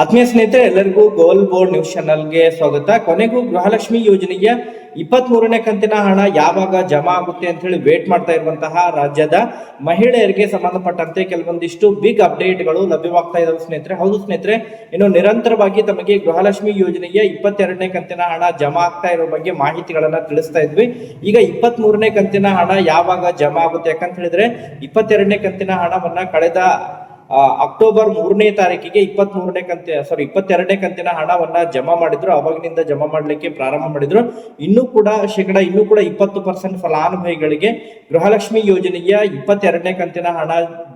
ಆತ್ಮೀಯ ಸ್ನೇಹಿತರೆ, ಎಲ್ಲರಿಗೂ ಗೋಲ್ ಬೋರ್ಡ್ ನ್ಯೂಸ್ ಚಾನಲ್ಗೆ ಸ್ವಾಗತ. ಕೊನೆಗೂ ಗೃಹಲಕ್ಷ್ಮಿ ಯೋಜನೆಯ ಇಪ್ಪತ್ತ್ ಮೂರನೇ ಕಂತಿನ ಹಣ ಯಾವಾಗ ಜಮಾ ಆಗುತ್ತೆ ಅಂತ ಹೇಳಿ ವೇಟ್ ಮಾಡ್ತಾ ಇರುವಂತಹ ರಾಜ್ಯದ ಮಹಿಳೆಯರಿಗೆ ಸಂಬಂಧಪಟ್ಟಂತೆ ಕೆಲವೊಂದಿಷ್ಟು ಬಿಗ್ ಅಪ್ಡೇಟ್ಗಳು ಲಭ್ಯವಾಗ್ತಾ ಇದಾವೆ ಸ್ನೇಹಿತರೆ. ಹೌದು ಸ್ನೇಹಿತರೆ, ಇನ್ನು ನಿರಂತರವಾಗಿ ತಮಗೆ ಗೃಹಲಕ್ಷ್ಮಿ ಯೋಜನೆಯ ಇಪ್ಪತ್ತೆರಡನೇ ಕಂತಿನ ಹಣ ಜಮಾ ಆಗ್ತಾ ಇರೋ ಬಗ್ಗೆ ಮಾಹಿತಿಗಳನ್ನ ತಿಳಿಸ್ತಾ ಇದ್ವಿ. ಈಗ ಇಪ್ಪತ್ತ್ ಮೂರನೇ ಕಂತಿನ ಹಣ ಯಾವಾಗ ಜಮಾ ಆಗುತ್ತೆ ಯಾಕಂತ ಹೇಳಿದ್ರೆ, ಇಪ್ಪತ್ತೆರಡನೇ ಕಂತಿನ ಹಣವನ್ನ ಕಳೆದ ಅಕ್ಟೋಬರ್ ಮೂರನೇ ತಾರೀಕಿಗೆ ಇಪ್ಪತ್ತ್ ಮೂರನೇ ಕಂತೆ ಸಾರಿ ಇಪ್ಪತ್ತೆರಡನೇ ಕಂತಿನ ಹಣವನ್ನ ಜಮಾ ಮಾಡಿದ್ರು. ಅವಾಗಿನಿಂದ ಜಮಾ ಮಾಡಲಿಕ್ಕೆ ಪ್ರಾರಂಭ ಮಾಡಿದ್ರು. ಇನ್ನೂ ಕೂಡ ಶೇಕಡ ಇನ್ನೂ ಕೂಡ ಇಪ್ಪತ್ತು ಪರ್ಸೆಂಟ್ ಫಲಾನುಭವಿಗಳಿಗೆ ಗೃಹಲಕ್ಷ್ಮಿ ಯೋಜನೆಯ ಇಪ್ಪತ್ತೆರಡನೇ ಕಂತಿನ ಹಣ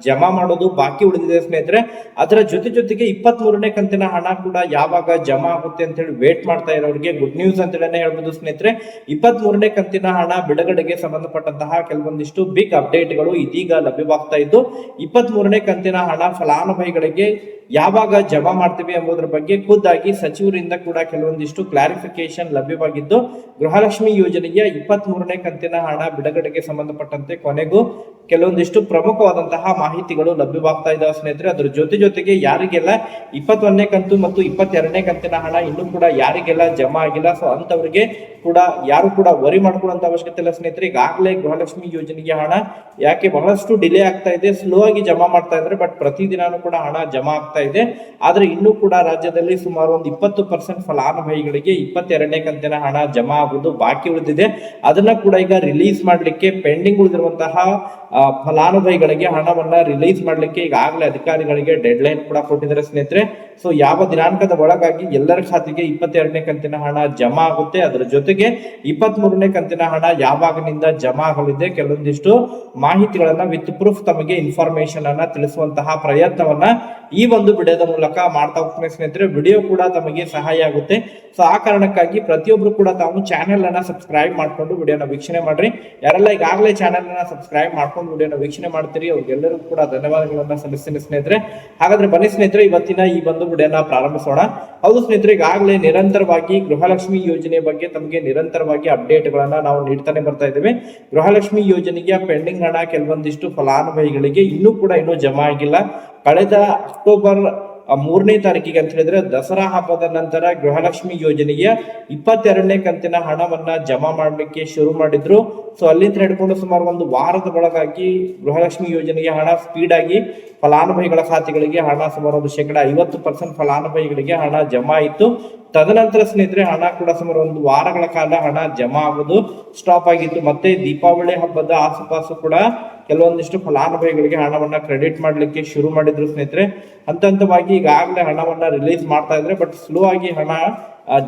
ಜಮಾ ಮಾಡೋದು ಬಾಕಿ ಉಳಿದಿದೆ ಸ್ನೇಹಿತರೆ. ಅದರ ಜೊತೆ ಜೊತೆಗೆ ಇಪ್ಪತ್ತ್ ಮೂರನೇ ಕಂತಿನ ಹಣ ಕೂಡ ಯಾವಾಗ ಜಮಾ ಆಗುತ್ತೆ ಅಂತ ಹೇಳಿ ವೇಟ್ ಮಾಡ್ತಾ ಇರೋರಿಗೆ ಗುಡ್ ನ್ಯೂಸ್ ಅಂತ ಹೇಳಿ ಹೇಳ್ಬೋದು ಸ್ನೇಹಿತರೆ. ಇಪ್ಪತ್ತ್ ಮೂರನೇ ಕಂತಿನ ಹಣ ಬಿಡುಗಡೆಗೆ ಸಂಬಂಧಪಟ್ಟಂತಹ ಕೆಲವೊಂದಿಷ್ಟು ಬಿಗ್ ಅಪ್ಡೇಟ್ಗಳು ಇದೀಗ ಲಭ್ಯವಾಗ್ತಾ ಇದ್ದು ಇಪ್ಪತ್ತ್ ಮೂರನೇ ಕಂತಿನ ಹಣ ಫಲಾನುಭವಿಗಳಿಗೆ ಯಾವಾಗ ಜಮಾ ಮಾಡ್ತೀವಿ ಎಂಬುದರ ಬಗ್ಗೆ ಖುದ್ದಾಗಿ ಸಚಿವರಿಂದ ಕೂಡ ಕೆಲವೊಂದಿಷ್ಟು ಕ್ಲಾರಿಫಿಕೇಶನ್ ಲಭ್ಯವಾಗಿದ್ದು, ಗೃಹಲಕ್ಷ್ಮಿ ಯೋಜನೆಯ ಇಪ್ಪತ್ತ್ ಕಂತಿನ ಹಣ ಬಿಡುಗಡೆಗೆ ಸಂಬಂಧಪಟ್ಟಂತೆ ಕೊನೆಗೂ ಕೆಲವೊಂದಿಷ್ಟು ಪ್ರಮುಖವಾದಂತಹ ಮಾಹಿತಿಗಳು ಲಭ್ಯವಾಗ್ತಾ ಇದ್ದಾವೆ ಸ್ನೇಹಿತರೆ. ಅದ್ರ ಜೊತೆ ಜೊತೆಗೆ ಯಾರಿಗೆಲ್ಲ ಇಪ್ಪತ್ತೊಂದನೇ ಕಂತು ಮತ್ತು ಇಪ್ಪತ್ತೆರಡನೇ ಕಂತಿನ ಹಣ ಇನ್ನೂ ಕೂಡ ಯಾರಿಗೆಲ್ಲ ಜಮಾ ಆಗಿಲ್ಲ, ಸೊ ಅಂತವರಿಗೆ ಕೂಡ ಯಾರು ಕೂಡ ವರಿ ಮಾಡ್ಕೊಳ್ಳುವಂತ ಅವಶ್ಯಕತೆ ಇಲ್ಲ ಸ್ನೇಹಿತರೆ. ಈಗಾಗಲೇ ಗೃಹಲಕ್ಷ್ಮಿ ಯೋಜನೆಗೆ ಹಣ ಯಾಕೆ ಬಹಳಷ್ಟು ಡಿಲೇ ಆಗ್ತಾ ಇದೆ ಸ್ಲೋ ಆಗಿ ಜಮಾ ಮಾಡ್ತಾ ಇದ್ದಾರೆ ಬಟ್ ಪ್ರತಿದಿನಾನು ಕೂಡ ಹಣ ಜಮಾ ಆಗ್ತಾ ಇದೆ. ಆದ್ರೆ ಇನ್ನೂ ಕೂಡ ರಾಜ್ಯದಲ್ಲಿ ಸುಮಾರು ಒಂದು ಇಪ್ಪತ್ತು ಪರ್ಸೆಂಟ್ ಫಲಾನುಭವಿಗಳಿಗೆ ಇಪ್ಪತ್ತೆರಡನೇ ಕಂತಿನ ಹಣ ಜಮಾ ಆಗುವುದು ಬಾಕಿ ಉಳಿದಿದೆ. ಅದನ್ನ ಕೂಡ ಈಗ ರಿಲೀಸ್ ಮಾಡಲಿಕ್ಕೆ ಪೆಂಡಿಂಗ್ ಉಳಿದಿರುವಂತಹ ಫಲಾನುಭವಿಗಳಿಗೆ ಹಣವನ್ನ ರಿಲೀಸ್ ಮಾಡಲಿಕ್ಕೆ ಈಗಾಗಲೇ ಅಧಿಕಾರಿಗಳಿಗೆ ಡೆಡ್ ಲೈನ್ ಕೂಡ ಕೊಟ್ಟಿದ್ದಾರೆ ಸ್ನೇಹಿತರೆ. ಸೊ ಯಾವ ದಿನಾಂಕದ ಒಳಗಾಗಿ ಎಲ್ಲರ ಖಾತೆಗೆ ಇಪ್ಪತ್ತೆರಡನೇ ಕಂತಿನ ಹಣ ಜಮಾ ಆಗುತ್ತೆ, ಅದರ ಜೊತೆಗೆ ಇಪ್ಪತ್ತ್ ಮೂರನೇ ಕಂತಿನ ಹಣ ಯಾವಾಗಿನಿಂದ ಜಮಾ ಆಗಲಿದೆ ಕೆಲವೊಂದಿಷ್ಟು ಮಾಹಿತಿಗಳನ್ನ ವಿತ್ ಪ್ರೂಫ್ ತಮಗೆ ಇನ್ಫಾರ್ಮೇಶನ್ ಅನ್ನ ತಿಳಿಸುವಂತಹ ಪ್ರಯತ್ನವನ್ನ ಈ ಒಂದು ವಿಡಿಯೋದ ಮೂಲಕ ಮಾಡ್ತಾ ಹೋಗ್ತೀನಿ ಸ್ನೇಹಿತರೆ. ವಿಡಿಯೋ ಕೂಡ ತಮಗೆ ಸಹಾಯ ಆಗುತ್ತೆ. ಸೊ ಆ ಕಾರಣಕ್ಕಾಗಿ ಪ್ರತಿಯೊಬ್ರು ಕೂಡ ತಾವು ಚಾನೆಲ್ ಅನ್ನ ಸಬ್ಸ್ಕ್ರೈಬ್ ಮಾಡ್ಕೊಂಡು ವಿಡಿಯೋನ ವೀಕ್ಷಣೆ ಮಾಡ್ರಿ. ಯಾರೆಲ್ಲ ಈಗಾಗಲೇ ಚಾನೆಲ್ ಅನ್ನ ಸಬ್ಸ್ಕ್ರೈಬ್ ಮಾಡ್ಕೊಂಡು ವಿಡಿಯೋನ ವೀಕ್ಷಣೆ ಮಾಡ್ತೀರಿ ಅವ್ರಿಗೆಲ್ಲರೂ ಕೂಡ ಧನ್ಯವಾದಗಳನ್ನ ಸಲ್ಲಿಸ್ತೀನಿ ಸ್ನೇಹಿತರೆ. ಹಾಗಾದ್ರೆ ಬನ್ನಿ ಸ್ನೇಹಿತರೆ, ಇವತ್ತಿನ ಈ ಒಂದು ವಿಡಿಯೋನ ಪ್ರಾರಂಭಿಸೋಣ. ಹೌದು ಸ್ನೇಹಿತರೆ, ಈಗಾಗಲೇ ನಿರಂತರವಾಗಿ ಗೃಹಲಕ್ಷ್ಮಿ ಯೋಜನೆ ಬಗ್ಗೆ ತಮಗೆ ನಿರಂತರವಾಗಿ ಅಪ್ಡೇಟ್ ಗಳನ್ನ ನಾವು ನೀಡ್ತಾನೆ ಬರ್ತಾ ಇದ್ದೇವೆ. ಗೃಹಲಕ್ಷ್ಮಿ ಯೋಜನೆಗೆ ಪೆಂಡಿಂಗ್ ಹಣ ಕೆಲವೊಂದಿಷ್ಟು ಫಲಾನುಭವಿಗಳಿಗೆ ಇನ್ನೂ ಕೂಡ ಇನ್ನೂ ಜಮಾ ಆಗಿಲ್ಲ. ಕಳೆದ ಅಕ್ಟೋಬರ್ ಮೂರನೇ ತಾರೀಕಿಗೆ ಅಂತ ಹೇಳಿದ್ರೆ ದಸರಾ ಹಬ್ಬದ ನಂತರ ಗೃಹಲಕ್ಷ್ಮಿ ಯೋಜನೆಯ ಇಪ್ಪತ್ತೆರಡನೇ ಕಂತಿನ ಹಣವನ್ನ ಜಮಾ ಮಾಡಲಿಕ್ಕೆ ಶುರು ಮಾಡಿದ್ರು. ಸೊ ಅಲ್ಲಿಂದ ಹಿಡ್ಕೊಂಡು ಸುಮಾರು ಒಂದು ವಾರದ ಒಳಗಾಗಿ ಗೃಹಲಕ್ಷ್ಮಿ ಯೋಜನೆಗೆ ಹಣ ಸ್ಪೀಡ್ ಆಗಿ ಫಲಾನುಭವಿಗಳ ಖಾತೆಗಳಿಗೆ ಹಣ ಸುಮಾರು ಒಂದು ಶೇಕಡ ಐವತ್ತು ಪರ್ಸೆಂಟ್ ಫಲಾನುಭವಿಗಳಿಗೆ ಹಣ ಜಮಾ ಇತ್ತು ತದನಂತರ ಸ್ನೇಹಿತರೆ, ಹಣ ಕೂಡ ಸುಮಾರು ಒಂದು ವಾರಗಳ ಕಾಲ ಹಣ ಜಮಾ ಆಗೋದು ಸ್ಟಾಪ್ ಆಗಿತ್ತು. ಮತ್ತೆ ದೀಪಾವಳಿ ಹಬ್ಬದ ಆಸುಪಾಸು ಕೂಡ ಕೆಲವೊಂದಿಷ್ಟು ಫಲಾನುಭವಿಗಳಿಗೆ ಹಣವನ್ನ ಕ್ರೆಡಿಟ್ ಮಾಡಲಿಕ್ಕೆ ಶುರು ಮಾಡಿದ್ರು ಸ್ನೇಹಿತರೆ. ಹಂತ ಹಂತವಾಗಿ ಈಗಾಗಲೇ ಹಣವನ್ನ ರಿಲೀಸ್ ಮಾಡ್ತಾ ಇದ್ರೆ ಬಟ್ ಸ್ಲೋ ಆಗಿ ಹಣ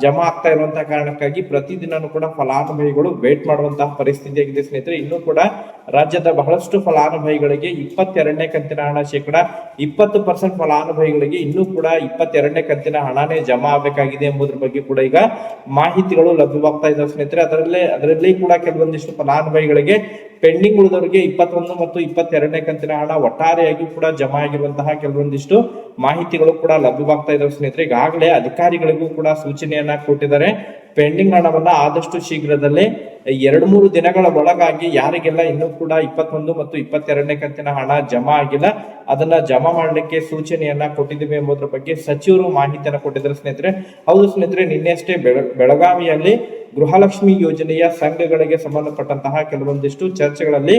ಜಮಾ ಆಗ್ತಾ ಇರುವಂತಹ ಕಾರಣಕ್ಕಾಗಿ ಪ್ರತಿದಿನನೂ ಕೂಡ ಫಲಾನುಭವಿಗಳು ವೇಟ್ ಮಾಡುವಂತಹ ಪರಿಸ್ಥಿತಿ ಆಗಿದೆ ಸ್ನೇಹಿತರೆ. ಇನ್ನೂ ಕೂಡ ರಾಜ್ಯದ ಬಹಳಷ್ಟು ಫಲಾನುಭವಿಗಳಿಗೆ ಇಪ್ಪತ್ತೆರಡನೇ ಕಂತಿನ ಹಣ ಶೇಕಡ ಇಪ್ಪತ್ತು ಪರ್ಸೆಂಟ್ ಫಲಾನುಭವಿಗಳಿಗೆ ಇನ್ನೂ ಕೂಡ ಇಪ್ಪತ್ತೆರಡನೇ ಕಂತಿನ ಹಣನೇ ಜಮಾ ಆಗಬೇಕಾಗಿದೆ ಎಂಬುದ್ರ ಬಗ್ಗೆ ಕೂಡ ಈಗ ಮಾಹಿತಿಗಳು ಲಭ್ಯವಾಗ್ತಾ ಇದ್ದಾವೆ ಸ್ನೇಹಿತರೆ. ಅದರಲ್ಲೇ, ಅದರಲ್ಲಿ ಕೂಡ ಕೆಲವೊಂದಿಷ್ಟು ಫಲಾನುಭವಿಗಳಿಗೆ ಪೆಂಡಿಂಗ್ ಉಳಿದವರಿಗೆ ಇಪ್ಪತ್ತೊಂದು ಮತ್ತು ಇಪ್ಪತ್ತೆರಡನೇ ಕಂತಿನ ಹಣ ಒಟ್ಟಾರೆಯಾಗಿ ಕೂಡ ಜಮಾ ಆಗಿರುವಂತಹ ಕೆಲವೊಂದಿಷ್ಟು ಮಾಹಿತಿಗಳು ಕೂಡ ಲಭ್ಯವಾಗ್ತಾ ಇದಾವೆ ಸ್ನೇಹಿತರೆ. ಈಗಾಗಲೇ ಅಧಿಕಾರಿಗಳಿಗೂ ಕೂಡ ಸೂಚನೆಯನ್ನ ಕೊಟ್ಟಿದ್ದಾರೆ. ಪೆಂಡಿಂಗ್ ಹಣವನ್ನ ಆದಷ್ಟು ಶೀಘ್ರದಲ್ಲೇ ಎರಡು ಮೂರು ದಿನಗಳ ಒಳಗಾಗಿ ಯಾರಿಗೆಲ್ಲ ಇನ್ನೂ ಕೂಡ ಇಪ್ಪತ್ತೊಂದು ಮತ್ತು ಇಪ್ಪತ್ತೆರಡನೇ ಕಂತಿನ ಹಣ ಜಮಾ ಆಗಿಲ್ಲ, ಅದನ್ನ ಜಮಾ ಮಾಡಲಿಕ್ಕೆ ಸೂಚನೆಯನ್ನ ಕೊಟ್ಟಿದ್ದೀವಿ ಎಂಬುದರ ಬಗ್ಗೆ ಸಚಿವರು ಮಾಹಿತಿಯನ್ನು ಕೊಟ್ಟಿದ್ರು ಸ್ನೇಹಿತರೆ. ಹೌದು ಸ್ನೇಹಿತರೆ ನಿನ್ನೆಷ್ಟೇ ಬೆಳ, ಬೆಳಗಾವಿಯಲ್ಲಿ ಗೃಹಲಕ್ಷ್ಮಿ ಯೋಜನೆಯ ಸಂಘಗಳಿಗೆ ಸಂಬಂಧಪಟ್ಟಂತಹ ಕೆಲವೊಂದಿಷ್ಟು ಚರ್ಚೆಗಳಲ್ಲಿ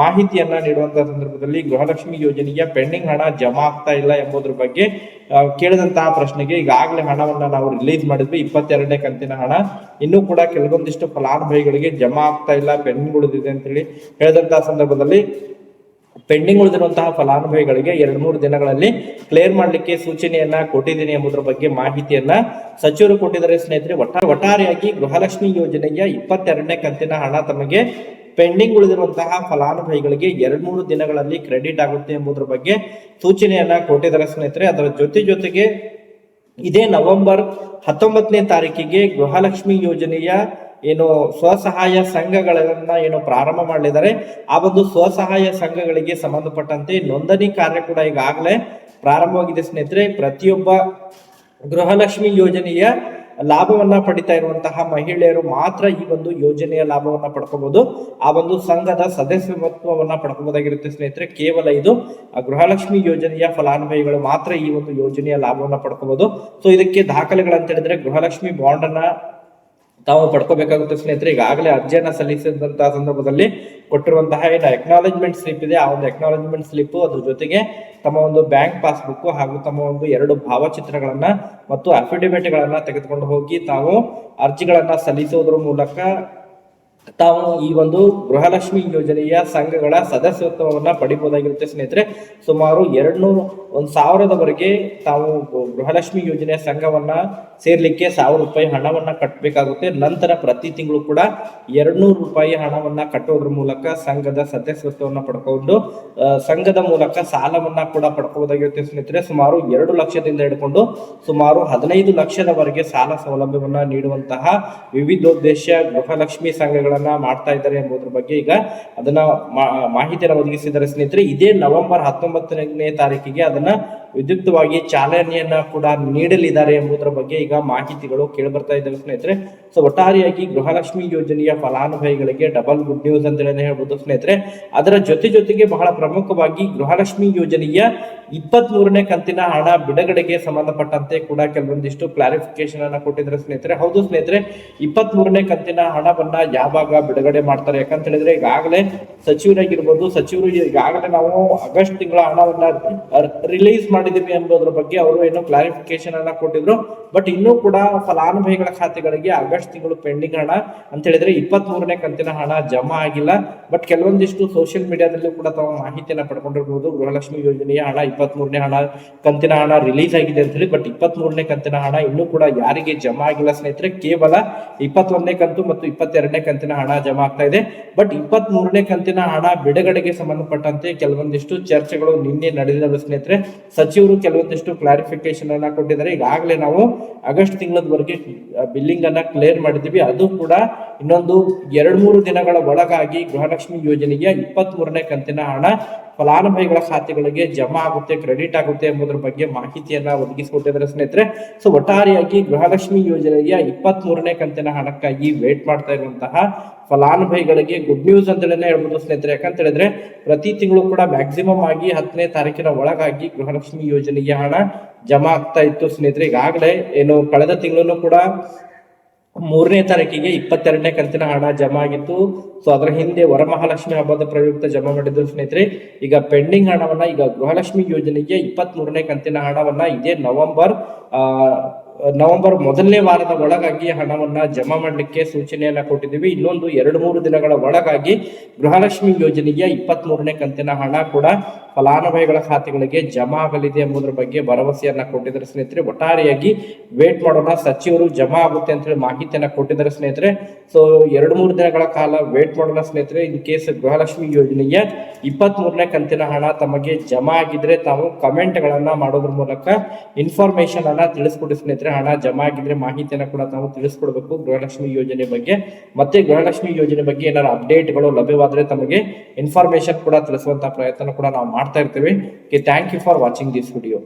ಮಾಹಿತಿಯನ್ನ ನೀಡುವಂತಹ ಸಂದರ್ಭದಲ್ಲಿ ಗೃಹಲಕ್ಷ್ಮಿ ಯೋಜನೆಯ ಪೆಂಡಿಂಗ್ ಹಣ ಜಮಾ ಆಗ್ತಾ ಇಲ್ಲ ಎಂಬುದರ ಬಗ್ಗೆ ಕೇಳಿದಂತಹ ಪ್ರಶ್ನೆಗೆ ಈಗಾಗಲೇ ಹಣವನ್ನ ನಾವು ರಿಲೀಸ್ ಮಾಡಿದ್ವಿ, ಇಪ್ಪತ್ತೆರಡನೇ ಕಂತಿನ ಹಣ. ಇನ್ನೂ ಕೂಡ ಕೆಲವೊಂದಿಷ್ಟು ಫಲಾನುಭವಿಗಳಿಗೆ ಜಮಾ ಆಗ್ತಾ ಇಲ್ಲ, ಪೆಂಡಿಂಗ್ ಉಳಿದಿದೆ ಅಂತ ಹೇಳಿ ಹೇಳಿದಂತಹ ಸಂದರ್ಭದಲ್ಲಿ ಪೆಂಡಿಂಗ್ ಉಳಿದಿರುವಂತಹ ಫಲಾನುಭವಿಗಳಿಗೆ ಎರಡು ಮೂರು ದಿನಗಳಲ್ಲಿ ಕ್ಲಿಯರ್ ಮಾಡಲಿಕ್ಕೆ ಸೂಚನೆಯನ್ನ ಕೊಟ್ಟಿದ್ದೀನಿ ಎಂಬುದರ ಬಗ್ಗೆ ಮಾಹಿತಿಯನ್ನ ಸಚಿವರು ಕೊಟ್ಟಿದ್ದಾರೆ ಸ್ನೇಹಿತರೆ. ಒಟ್ಟಾರೆ ಒಟ್ಟಾರೆಯಾಗಿ ಗೃಹಲಕ್ಷ್ಮಿ ಯೋಜನೆಯ ಇಪ್ಪತ್ತೆರಡನೇ ಕಂತಿನ ಹಣ ತಮಗೆ ಪೆಂಡಿಂಗ್ ಉಳಿದಿರುವಂತಹ ಫಲಾನುಭವಿಗಳಿಗೆ ಎರಡ್ ಮೂರು ದಿನಗಳಲ್ಲಿ ಕ್ರೆಡಿಟ್ ಆಗುತ್ತೆ ಎಂಬುದರ ಬಗ್ಗೆ ಸೂಚನೆಯನ್ನ ಕೊಟ್ಟಿದ್ದಾರೆ ಸ್ನೇಹಿತರೆ. ಅದರ ಜೊತೆ ಜೊತೆಗೆ ಇದೇ ನವೆಂಬರ್ ಹತ್ತೊಂಬತ್ತನೇ ತಾರೀಕಿಗೆ ಗೃಹಲಕ್ಷ್ಮಿ ಯೋಜನೆಯ ಏನು ಸ್ವಸಹಾಯ ಸಂಘಗಳನ್ನ ಏನು ಪ್ರಾರಂಭ ಮಾಡಲಿದ್ದಾರೆ. ಆ ಒಂದು ಸ್ವಸಹಾಯ ಸಂಘಗಳಿಗೆ ಸಂಬಂಧಪಟ್ಟಂತೆ ನೋಂದಣಿ ಕಾರ್ಯ ಕೂಡ ಈಗಾಗಲೇ ಪ್ರಾರಂಭವಾಗಿದೆ ಸ್ನೇಹಿತರೆ. ಪ್ರತಿಯೊಬ್ಬ ಗೃಹಲಕ್ಷ್ಮಿ ಯೋಜನೆಯ ಲಾಭವನ್ನ ಪಡಿತಾ ಇರುವಂತಹ ಮಹಿಳೆಯರು ಮಾತ್ರ ಈ ಒಂದು ಯೋಜನೆಯ ಲಾಭವನ್ನ ಪಡ್ಕೋಬಹುದು ಆ ಒಂದು ಸಂಘದ ಸದಸ್ಯತ್ವವನ್ನ ಪಡ್ಕೋಬಹುದಾಗಿರುತ್ತೆ ಸ್ನೇಹಿತರೆ. ಕೇವಲ ಇದು ಗೃಹಲಕ್ಷ್ಮಿ ಯೋಜನೆಯ ಫಲಾನುಭವಿಗಳು ಮಾತ್ರ ಈ ಒಂದು ಯೋಜನೆಯ ಲಾಭವನ್ನ ಪಡ್ಕೋಬಹುದು ಸೊ ಇದಕ್ಕೆ ದಾಖಲೆಗಳಂತ ಹೇಳಿದ್ರೆ ಗೃಹಲಕ್ಷ್ಮಿ ಬಾಂಡ್ ಅನ್ನ ತಾವು ಪಡ್ಕೋಬೇಕಾಗುತ್ತೆ ಸ್ನೇಹಿತರೆ, ಈಗಾಗಲೇ ಅರ್ಜಿಯನ್ನು ಸಲ್ಲಿಸಿದಂತಹ ಸಂದರ್ಭದಲ್ಲಿ ಕೊಟ್ಟಿರುವಂತಹ ಏನು ಎಕ್ನಾಲಜ್ಮೆಂಟ್ ಸ್ಲಿಪ್ ಇದೆ, ಆ ಒಂದು ಎಕ್ನಾಲಜ್ಮೆಂಟ್ ಸ್ಲಿಪ್ ಅದ್ರ ಜೊತೆಗೆ ತಮ್ಮ ಒಂದು ಬ್ಯಾಂಕ್ ಪಾಸ್ಬುಕ್ ಹಾಗೂ ತಮ್ಮ ಒಂದು ಎರಡು ಭಾವಚಿತ್ರಗಳನ್ನ ಮತ್ತು ಅಫಿಡವಿಟ್ ಗಳನ್ನ ತೆಗೆದುಕೊಂಡು ಹೋಗಿ ತಾವು ಅರ್ಜಿಗಳನ್ನ ಸಲ್ಲಿಸುವುದರ ಮೂಲಕ ತಾವು ಈ ಒಂದು ಗೃಹಲಕ್ಷ್ಮಿ ಯೋಜನೆಯ ಸಂಘಗಳ ಸದಸ್ಯತ್ವವನ್ನು ಪಡಿಬಹುದಾಗಿರುತ್ತೆ ಸ್ನೇಹಿತರೆ. ಸುಮಾರು ಎರಡ್ ನೂರು ಒಂದ್ ಸಾವಿರದವರೆಗೆ ತಾವು ಗೃಹಲಕ್ಷ್ಮಿ ಯೋಜನೆಯ ಸಂಘವನ್ನ ಸೇರ್ಲಿಕ್ಕೆ ಸಾವಿರ ರೂಪಾಯಿ ಹಣವನ್ನ ಕಟ್ಟಬೇಕಾಗುತ್ತೆ ನಂತರ ಪ್ರತಿ ತಿಂಗಳು ಕೂಡ ಎರಡ್ ನೂರು ರೂಪಾಯಿ ಹಣವನ್ನ ಕಟ್ಟೋದ್ರ ಮೂಲಕ ಸಂಘದ ಸದಸ್ಯತ್ವವನ್ನು ಪಡ್ಕೊಂಡು ಸಂಘದ ಮೂಲಕ ಸಾಲವನ್ನ ಕೂಡ ಪಡ್ಕೋಬಹುದಾಗಿರುತ್ತೆ ಸ್ನೇಹಿತರೆ. ಸುಮಾರು ಎರಡು ಲಕ್ಷದಿಂದ ಹಿಡ್ಕೊಂಡು ಸುಮಾರು ಹದಿನೈದು ಲಕ್ಷದವರೆಗೆ ಸಾಲ ಸೌಲಭ್ಯವನ್ನ ನೀಡುವಂತಹ ವಿವಿಧೋದ್ದೇಶ ಗೃಹಲಕ್ಷ್ಮಿ ಸಂಘಗಳನ್ನ ಮಾಡ್ತಾ ಇದ್ದಾರೆ ಎಂಬುದ್ರ ಬಗ್ಗೆ ಈಗ ಅದನ್ನ ಮಾಹಿತಿಯನ್ನು ಒದಗಿಸಿದ್ದಾರೆ ಸ್ನೇಹಿತರೆ. ಇದೇ ನವೆಂಬರ್ ಹತ್ತೊಂಬತ್ತನೇ ತಾರೀಕಿಗೆ ಅದನ್ನ ವಿದ್ಯುಕ್ತವಾಗಿ ಚಾಲನೆಯನ್ನ ಕೂಡ ನೀಡಲಿದ್ದಾರೆ ಎಂಬುದರ ಬಗ್ಗೆ ಈಗ ಮಾಹಿತಿಗಳು ಕೇಳಿ ಬರ್ತಾ ಇದ್ದಾವೆ ಸ್ನೇಹಿತರೆ. ಸೊ ಒಟ್ಟಾರೆಯಾಗಿ ಗೃಹಲಕ್ಷ್ಮಿ ಯೋಜನೆಯ ಫಲಾನುಭವಿಗಳಿಗೆ ಡಬಲ್ ಗುಡ್ ನ್ಯೂಸ್ ಅಂತ ಹೇಳಿ ಹೇಳ್ಬೋದು ಸ್ನೇಹಿತರೆ. ಅದರ ಜೊತೆ ಜೊತೆಗೆ ಬಹಳ ಪ್ರಮುಖವಾಗಿ ಗೃಹಲಕ್ಷ್ಮಿ ಯೋಜನೆಯ ಇಪ್ಪತ್ತ್ ಮೂರನೇ ಕಂತಿನ ಹಣ ಬಿಡುಗಡೆಗೆ ಸಂಬಂಧಪಟ್ಟಂತೆ ಕೂಡ ಕೆಲವೊಂದಿಷ್ಟು ಕ್ಲಾರಿಫಿಕೇಶನ್ ಅನ್ನ ಕೊಟ್ಟಿದ್ರೆ ಸ್ನೇಹಿತರೆ. ಹೌದು ಸ್ನೇಹಿತರೆ ಇಪ್ಪತ್ತ್ ಮೂರನೇ ಕಂತಿನ ಹಣವನ್ನ ಯಾವಾಗ ಬಿಡುಗಡೆ ಮಾಡ್ತಾರೆ ಯಾಕಂತ ಹೇಳಿದ್ರೆ ಈಗಾಗಲೇ ಸಚಿವರಾಗಿರ್ಬೋದು, ಸಚಿವರು ಈಗಾಗಲೇ ನಾವು ಆಗಸ್ಟ್ ತಿಂಗಳ ಹಣವನ್ನ ರಿಲೀಸ್ ಮಾಡಿದೀವಿ ಎಂಬುದರ ಬಗ್ಗೆ ಅವರು ಏನೋ ಕ್ಲಾರಿಫಿಕೇಶನ್ ಅನ್ನ ಕೊಟ್ಟಿದ್ರು. ಬಟ್ ಇನ್ನೂ ಕೂಡ ಫಲಾನುಭವಿಗಳ ಖಾತೆಗಳಿಗೆ ಆಗಸ್ಟ್ ತಿಂಗಳು ಪೆಂಡಿಂಗ್ ಹಣ. ಅಂತ ಹೇಳಿದ್ರೆ ಇಪ್ಪತ್ತ್ ಮೂರನೇ ಕಂತಿನ ಹಣ ಜಮಾ ಆಗಿಲ್ಲ. ಬಟ್ ಕೆಲವೊಂದಿಷ್ಟು ಸೋಷಿಯಲ್ ಮೀಡಿಯಾದಲ್ಲೂ ಕೂಡ ತಾವು ಮಾಹಿತಿಯನ್ನ ಪಡ್ಕೊಂಡಿರ್ಬೋದು. ಗೃಹಲಕ್ಷ್ಮಿ ಯೋಜನೆಯ ಹಣ ಇಪ್ಪತ್ತ್ ಮೂರನೇ ಹಣ, ಕಂತಿನ ಹಣ ರಿಲೀಸ್ ಆಗಿದೆ ಅಂತ ಹೇಳಿ. ಬಟ್ ಇಪ್ಪತ್ತ್ ಮೂರನೇ ಕಂತಿನ ಹಣ ಇನ್ನೂ ಕೂಡ ಯಾರಿಗೆ ಜಮಾ ಆಗಿಲ್ಲ ಸ್ನೇಹಿತರೆ, ಕೇವಲ ಇಪ್ಪತ್ತೊಂದನೇ ಕಂತು ಮತ್ತು ಇಪ್ಪತ್ತೆರಡನೇ ಕಂತಿನ ಹಣ ಜಮಾ ಆಗ್ತಾ ಇದೆ. ಬಟ್ ಇಪ್ಪತ್ತ್ ಮೂರನೇ ಕಂತಿನ ಹಣ ಬಿಡುಗಡೆಗೆ ಸಂಬಂಧಪಟ್ಟಂತೆ ಕೆಲವೊಂದಿಷ್ಟು ಚರ್ಚೆಗಳು ನಿನ್ನೆ ನಡೆದಿದ್ದಾವೆ ಸ್ನೇಹಿತರೆ. ಸಚಿವರು ಕೆಲವೊಂದಿಷ್ಟು ಕ್ಲಾರಿಫಿಕೇಶನ್ ಅನ್ನ ಕೊಟ್ಟಿದ್ದಾರೆ. ಈಗಾಗಲೇ ನಾವು ಆಗಸ್ಟ್ ತಿಂಗಳದವರೆಗೆ ಬಿಲ್ಲಿಂಗ್ ಅನ್ನ ಕ್ಲಿಯರ್ ಮಾಡಿದ್ದೀವಿ. ಅದು ಕೂಡ ಇನ್ನೊಂದು ಎರಡ್ ಮೂರು ದಿನಗಳ ಒಳಗಾಗಿ ಗೃಹಲಕ್ಷ್ಮಿ ಯೋಜನೆಯ ಇಪ್ಪತ್ತ್ ಮೂರನೇ ಕಂತಿನ ಹಣ ಫಲಾನುಭವಿಗಳ ಖಾತೆಗಳಿಗೆ ಜಮಾ ಆಗುತ್ತೆ, ಕ್ರೆಡಿಟ್ ಆಗುತ್ತೆ ಎಂಬುದರ ಬಗ್ಗೆ ಮಾಹಿತಿಯನ್ನ ಒದಗಿಸಿಕೊಟ್ಟಿದ್ದಾರೆ ಸ್ನೇಹಿತರೆ. ಸೊ ಒಟ್ಟಾರೆಯಾಗಿ ಗೃಹಲಕ್ಷ್ಮಿ ಯೋಜನೆಯ ಇಪ್ಪತ್ತ್ ಮೂರನೇ ಕಂತಿನ ಹಣಕ್ಕಾಗಿ ವೇಟ್ ಮಾಡ್ತಾ ಇರುವಂತಹ ಫಲಾನುಭವಿಗಳಿಗೆ ಗುಡ್ ನ್ಯೂಸ್ ಅಂತಲೇ ಹೇಳ್ಬೋದು ಸ್ನೇಹಿತರೆ. ಯಾಕಂತ ಹೇಳಿದ್ರೆ, ಪ್ರತಿ ತಿಂಗಳು ಕೂಡ ಮ್ಯಾಕ್ಸಿಮಮ್ ಆಗಿ ಹತ್ತನೇ ತಾರೀಕಿನ ಒಳಗಾಗಿ ಗೃಹಲಕ್ಷ್ಮಿ ಯೋಜನೆಗೆ ಹಣ ಜಮಾ ಆಗ್ತಾ ಇತ್ತು ಸ್ನೇಹಿತರೆ. ಈಗಾಗಲೇ, ಏನು ಕಳೆದ ತಿಂಗಳು ಕೂಡ ಮೂರನೇ ತಾರೀಕಿಗೆ ಇಪ್ಪತ್ತೆರಡನೇ ಕಂತಿನ ಹಣ ಜಮಾ ಆಗಿತ್ತು. ಸೊ ಅದರ ಹಿಂದೆ ವರಮಹಾಲಕ್ಷ್ಮಿ ಹಬ್ಬದ ಪ್ರಯುಕ್ತ ಜಮಾ ಮಾಡಿದ್ರು ಸ್ನೇಹಿತರೆ. ಈಗ ಪೆಂಡಿಂಗ್ ಹಣವನ್ನ, ಈಗ ಗೃಹಲಕ್ಷ್ಮಿ ಯೋಜನೆಗೆ ಇಪ್ಪತ್ತ್ ಮೂರನೇ ಕಂತಿನ ಹಣವನ್ನ ಇದೇ ನವೆಂಬರ್ ನವೆಂಬರ್ ಮೊದಲನೇ ವಾರದ ಒಳಗಾಗಿ ಹಣವನ್ನ ಜಮಾ ಮಾಡಲಿಕ್ಕೆ ಸೂಚನೆಯನ್ನ ಕೊಟ್ಟಿದ್ದೀವಿ. ಇನ್ನೊಂದು ಎರಡು ಮೂರು ದಿನಗಳ ಒಳಗಾಗಿ ಗೃಹಲಕ್ಷ್ಮಿ ಯೋಜನೆಗೆ ಇಪ್ಪತ್ತ್ ಮೂರನೇ ಕಂತಿನ ಹಣ ಕೂಡ ಫಲಾನುಭವಿಗಳ ಖಾತೆಗಳಿಗೆ ಜಮಾ ಆಗಲಿದೆ ಎಂಬುದರ ಬಗ್ಗೆ ಭರವಸೆಯನ್ನ ಕೊಟ್ಟಿದ್ದಾರೆ ಸ್ನೇಹಿತರೆ. ಒಟ್ಟಾರೆಯಾಗಿ ವೇಟ್ ಮಾಡೋಣ, ಸಚಿವರು ಜಮಾ ಆಗುತ್ತೆ ಅಂತ ಹೇಳಿ ಮಾಹಿತಿಯನ್ನ ಕೊಟ್ಟಿದ್ದಾರೆ ಸ್ನೇಹಿತರೆ. ಸೊ ಎರಡು ಮೂರು ದಿನಗಳ ಕಾಲ ವೇಟ್ ಮಾಡೋಣ ಸ್ನೇಹಿತರೆ. ಇನ್ ಕೇಸ್ ಗೃಹಲಕ್ಷ್ಮಿ ಯೋಜನೆಯ ಇಪ್ಪತ್ತ್ ಮೂರನೇ ಕಂತಿನ ಹಣ ತಮಗೆ ಜಮಾ ಆಗಿದ್ರೆ ತಾವು ಕಮೆಂಟ್ ಗಳನ್ನ ಮಾಡೋದ್ರ ಮೂಲಕ ಇನ್ಫಾರ್ಮೇಶನ್ ಅನ್ನ ತಿಳಿಸ್ಕೊಡಿ ಸ್ನೇಹಿತರೆ. ಹಣ ಜಮಾ ಆಗಿದ್ರೆ ಮಾಹಿತಿಯನ್ನ ಕೂಡ ತಾವು ತಿಳಿಸ್ಕೊಡ್ಬೇಕು ಗೃಹಲಕ್ಷ್ಮಿ ಯೋಜನೆ ಬಗ್ಗೆ. ಮತ್ತೆ ಗೃಹಲಕ್ಷ್ಮಿ ಯೋಜನೆ ಬಗ್ಗೆ ಏನಾದ್ರು ಅಪ್ಡೇಟ್ಗಳು ಲಭ್ಯವಾದ್ರೆ ತಮಗೆ ಇನ್ಫಾರ್ಮೇಶನ್ ಕೂಡ ತಿಳಿಸುವಂತ ಪ್ರಯತ್ನ ಕೂಡ ನಾವು ಮಾಡ್ತಾ ಇರ್ತೀವಿ thank you for watching this video